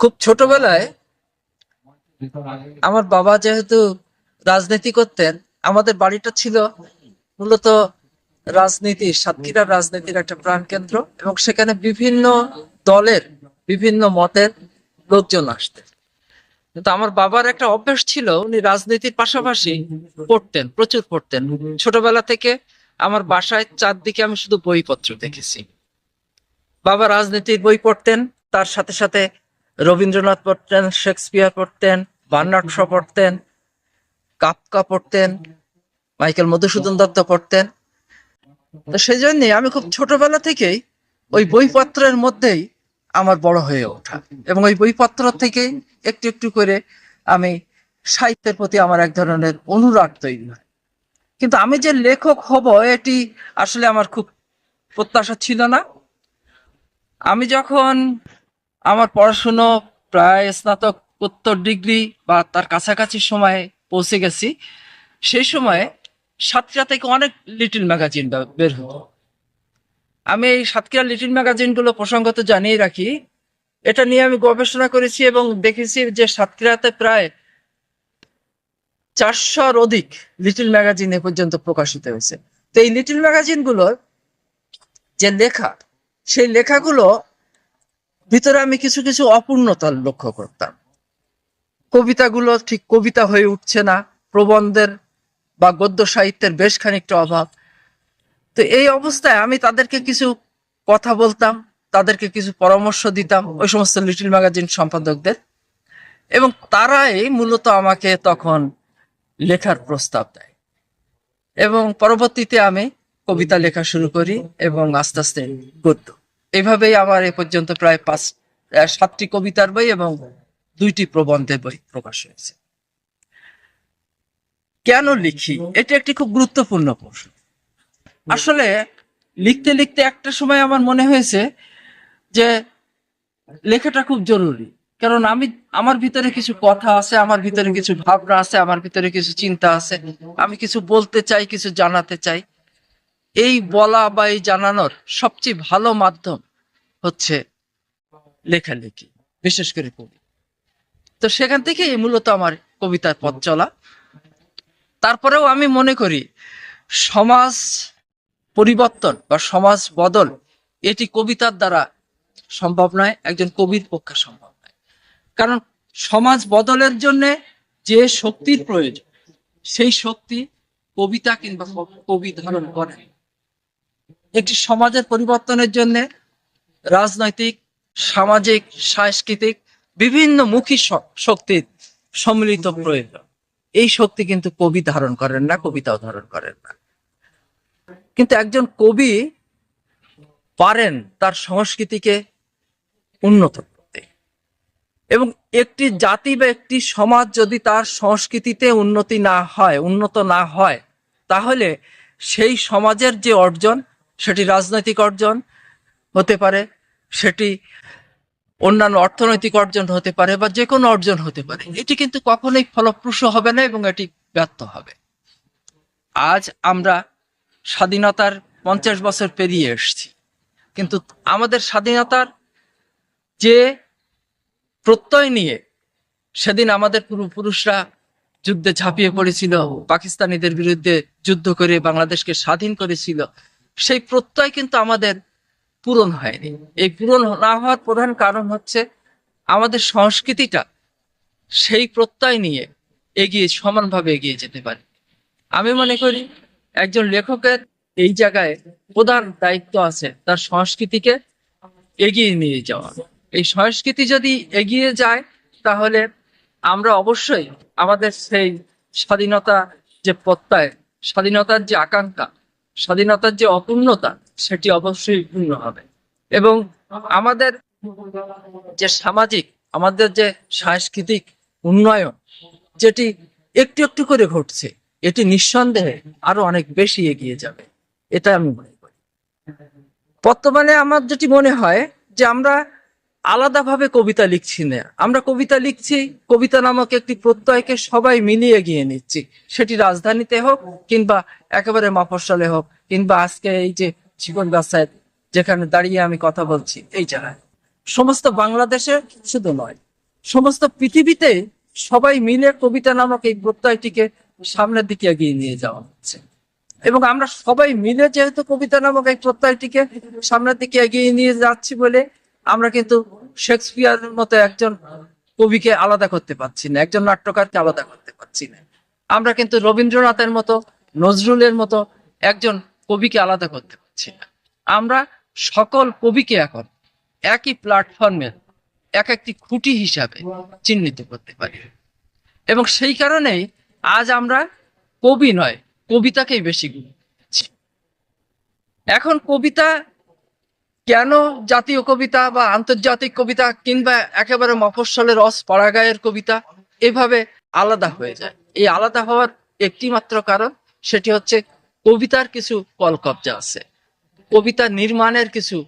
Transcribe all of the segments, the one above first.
খুব ছোটবেলায় আমার বাবা যেহেতু রাজনীতি করতেন, আমাদের বাড়িটা ছিল মূলত রাজনীতি সাতক্ষীরার রাজনীতির একটা প্রাণকেন্দ্র এবং সেখানে বিভিন্ন দলের বিভিন্ন মতের লোকজন আসতেন। কিন্তু আমার বাবার একটা অভ্যাস ছিল, উনি রাজনীতির পাশাপাশি পড়তেন, প্রচুর পড়তেন। ছোটবেলা থেকে আমার বাসায় চারদিকে আমি শুধু বইপত্র দেখেছি। বাবা রাজনীতির বই পড়তেন তার সাথে সাথে রবীন্দ্রনাথ পড়তেন, শেক্সপিয়ার পড়তেন, বার্নার্ড শ পড়তেন, কাপকা পড়তেন, মাইকেল মধুসূদন দত্ত পড়তেন। তো সেই জন্যে আমি খুব ছোটবেলা থেকেই ওই বইপত্রের মধ্যেই আমার বড় হয়ে ওঠা এবং ওই বইপত্র থেকেই একটু একটু করে আমি সাহিত্যের প্রতি আমার এক ধরনের অনুরাগ তৈরি হয়। কিন্তু আমি যে লেখক হব, এটি আসলে আমার খুব প্রত্যাশা ছিল না। আমি যখন আমার পড়াশুনো প্রায় স্নাতকোত্তর ডিগ্রি বা তার কাছাকাছি সময়ে পৌঁছে গেছি। সেই সময়ে সাতক্ষীরা থেকে অনেক লিটল ম্যাগাজিন বের হতো আমি এই সাতক্ষীরা লিটল ম্যাগাজিনগুলো প্রসঙ্গত জানিয়ে রাখি। এটা নিয়ে আমি গবেষণা করেছি এবং দেখেছি যে সাতক্ষীরাতে প্রায় চারশোর অধিক লিটল ম্যাগাজিন এ পর্যন্ত প্রকাশিত হয়েছে। তো এই লিটল ম্যাগাজিনগুলোর যে লেখা, সেই লেখাগুলো ভিতরে আমি কিছু কিছু অপূর্ণতা লক্ষ্য করতাম। কবিতাগুলো ঠিক কবিতা হয়ে উঠছে না, প্রবন্ধের বা গদ্য সাহিত্যের বেশ খানিকটা অভাব। তো এই অবস্থায় আমি তাদেরকে কিছু কথা বলতাম, তাদেরকে কিছু পরামর্শ দিতাম ওই সমস্ত লিটিল ম্যাগাজিন সম্পাদকদের। এবং তারাই মূলত আমাকে তখন লেখার প্রস্তাব দেয়। এবং পরবর্তীতে আমি কবিতা লেখা শুরু করি এবং আস্তে আস্তে গদ্য। এইভাবেই আমার এ পর্যন্ত প্রায় পাঁচ সাতটি কবিতার বই এবং দুইটি প্রবন্ধের বই প্রকাশ হয়েছে। কেন লিখি? এটি একটি খুব গুরুত্বপূর্ণ প্রশ্ন। আসলে লিখতে লিখতে একটা সময় আমার মনে হয়েছে যে লেখাটা খুব জরুরি। কারণ আমি, আমার ভিতরে কিছু কথা আছে, আমার ভিতরে কিছু ভাবনা আছে, আমার ভিতরে কিছু চিন্তা আছে, আমি কিছু বলতে চাই, কিছু জানাতে চাই। এই বলা বা এই জানানোর সবচেয়ে ভালো মাধ্যম হচ্ছে লেখালেখি, বিশেষ করে কবি। তো সেখান থেকেই মূলত আমার কবিতার পথ চলা। তারপরেও আমি মনে করি, সমাজ পরিবর্তন বা সমাজ বদল, এটি কবিতার দ্বারা সম্ভব নয়, একজন কবির পক্ষে সম্ভব নয়। কারণ সমাজ বদলের জন্য যে শক্তির প্রয়োজন, সেই শক্তি কবিতা কিংবা কবি ধারণ করে একটি সমাজের পরিবর্তনের জন্য রাজনৈতিক, সামাজিক, সাংস্কৃতিক বিভিন্ন মুখী শক্তির সম্মিলিত প্রয়োজন। এই শক্তি কিন্তু কবি ধারণ করেন না, কবিতাও ধারণ করেন না। কিন্তু একজন কবি পারেন তার সংস্কৃতিকে উন্নত করতে। এবং একটি জাতি বা একটি সমাজ যদি তার সংস্কৃতিতে উন্নতি না হয়, উন্নত না হয়, তাহলে সেই সমাজের যে অর্জন সেটি রাজনৈতিক অর্জন হতে পারে, সেটি অন্যান্য অর্থনৈতিক অর্জন হতে পারে বা যে কোনো অর্জন হতে পারে। এটি কিন্তু কখনোই ফলপ্রসূ হবে না এবং এটি ব্যর্থ হবে। আজ আমরা স্বাধীনতার পঞ্চাশ বছর পেরিয়ে এসেছি। কিন্তু আমাদের স্বাধীনতার যে প্রত্যয় নিয়ে সেদিন আমাদের পূর্বপুরুষরা যুদ্ধে ঝাঁপিয়ে পড়েছিল, পাকিস্তানিদের বিরুদ্ধে যুদ্ধ করে বাংলাদেশকে স্বাধীন করেছিল সেই প্রত্যয় কিন্তু আমাদের পূরণ হয়নি। এই পূরণ না হওয়ার প্রধান কারণ হচ্ছে আমাদের সংস্কৃতিটা সেই প্রত্যয় নিয়ে এগিয়ে, সমানভাবে এগিয়ে যেতে পারে। আমি মনে করি একজন লেখকের এই জায়গায় প্রধান দায়িত্ব আছে তার সংস্কৃতিকে এগিয়ে নিয়ে যাওয়া। এই সংস্কৃতি যদি এগিয়ে যায়, তাহলে আমরা অবশ্যই আমাদের সেই স্বাধীনতা যে প্রত্যয়, স্বাধীনতার যে আকাঙ্ক্ষা স্বাধীনতার যে অপূর্ণতা, সেটি অবশ্যই পূর্ণ হবে। এবং আমাদের যে সামাজিক, আমাদের যে সাংস্কৃতিক উন্নয়ন, যেটি একটু একটু করে ঘটছে, এটি নিঃসন্দেহে আরও অনেক বেশি এগিয়ে যাবে। এটা আমি মনে করি। বর্তমানে আমার যেটি মনে হয় যে আমরা আলাদাভাবে কবিতা লিখছি না। আমরা কবিতা লিখছি, কবিতা নামক একটি প্রত্যয়কে সবাই মিলিয়ে গিয়ে নিচ্ছি। সেটি রাজধানীতে হোক কিংবা একেবারে মফস্বলে হোক, কিংবা আজকে এই যে জীবন ব্যবসায় যেখানে দাঁড়িয়ে আমি কথা বলছি, এই জায়গায়। সমস্ত বাংলাদেশে শুধু নয়, সমস্ত পৃথিবীতে সবাই মিলে কবিতা নামক এই প্রত্যয়টিকে সামনের দিকে এগিয়ে নিয়ে যাওয়া হচ্ছে। এবং আমরা সবাই মিলে যেহেতু কবিতা নামক এই প্রত্যয়টিকে সামনের দিকে এগিয়ে নিয়ে যাচ্ছি বলে আমরা কিন্তু শেক্সপিয়ারের মতো একজন কবিকে আলাদা করতে পারছি না, একজন নাট্যকারকে আলাদা করতে পারছি না। আমরা কিন্তু রবীন্দ্রনাথের মতো, নজরুলের মতো একজন কবিকে আলাদা করতে পারছি না। আমরা সকল কবিকে এখন একই প্ল্যাটফর্মের এক একটি খুঁটি হিসাবে চিহ্নিত করতে পারি। এবং সেই কারণেই আজ আমরা কবি নয়, কবিতাকেই বেশি গুরুত্ব দিচ্ছি। এখন কবিতা কেন জাতীয় কবিতা বা আন্তর্জাতিক কবিতা কিংবা একেবারে মফস্বলের রস পরাগায়ের কবিতা এভাবে আলাদা হয়ে যায়? এই আলাদা হওয়ার একটি মাত্র কারণ সেটি হচ্ছে কবিতার কিছু কলকবজা আছে। কবিতা নির্মাণের কিছু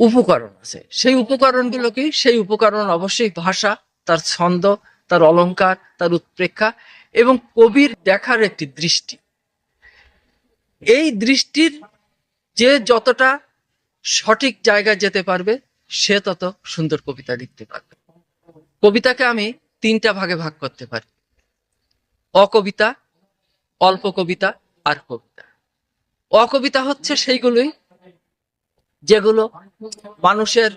উপকরণ আছে। সেই উপকরণগুলো কি? সেই উপকরণ অবশ্যই ভাষা, তার ছন্দ, তার অলংকার, তার উৎপ্রেক্ষা এবং কবির দেখার একটি দৃষ্টি। এই দৃষ্টির যে যতটা সঠিক জায়গায় যেতে পারবে, সে তত সুন্দর কবিতা লিখতে পারবে। কবিতাকে আমি তিনটা ভাগে ভাগ করতে পারি। অকবিতা, অল্প কবিতা আর কবিতা। অকবিতা হচ্ছে সেইগুলোই যেগুলো মানুষের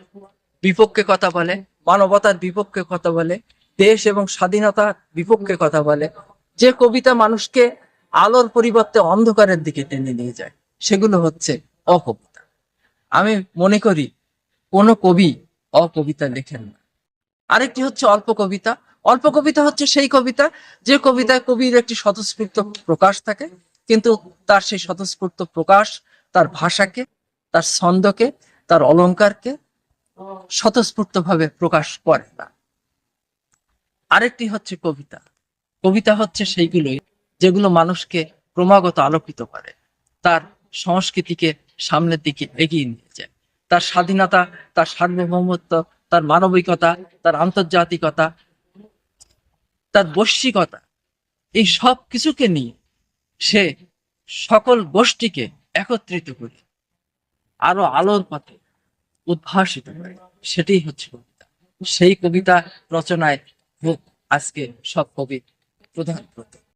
বিপক্ষে কথা বলে, মানবতার বিপক্ষে কথা বলে, দেশ এবং স্বাধীনতার বিপক্ষে কথা বলে। যে কবিতা মানুষকে আলোর পরিবর্তে অন্ধকারের দিকে টেনে নিয়ে যায়। সেগুলো হচ্ছে অকবিতা। আমি মনে করি, কোনো কবি অকবিতা লেখেন না। আরেকটি হচ্ছে অল্প কবিতা। অল্প কবিতা হচ্ছে সেই কবিতা, যে কবিতায় কবির একটি স্বতঃস্ফূর্ত প্রকাশ থাকে, কিন্তু তার সেই স্বতঃস্ফূর্ত প্রকাশ তার ভাষাকে, তার ছন্দকে, তার অলংকারকে স্বতঃস্ফূর্ত ভাবে প্রকাশ করে না। আরেকটি হচ্ছে কবিতা। কবিতা হচ্ছে সেইগুলোই। যেগুলো মানুষকে ক্রমাগত আলোকিত করে, তার সংস্কৃতিকে সামনের দিকে এগিয়ে নিয়ে যায়। তার স্বাধীনতা, তার সার্বভৌমত্ব, তার মানবিকতা, তার আন্তর্জাতিকতা, তার বৈশ্বিকতা, এই সব কিছুকে নিয়ে সে সকল গোষ্ঠীকে একত্রিত করে আরও আলোর পথে উদ্ভাসিত করে। সেটাই হচ্ছে কবিতা। সেই কবিতা রচনায় হোক আজকে সব কবি প্রধান প্রতীক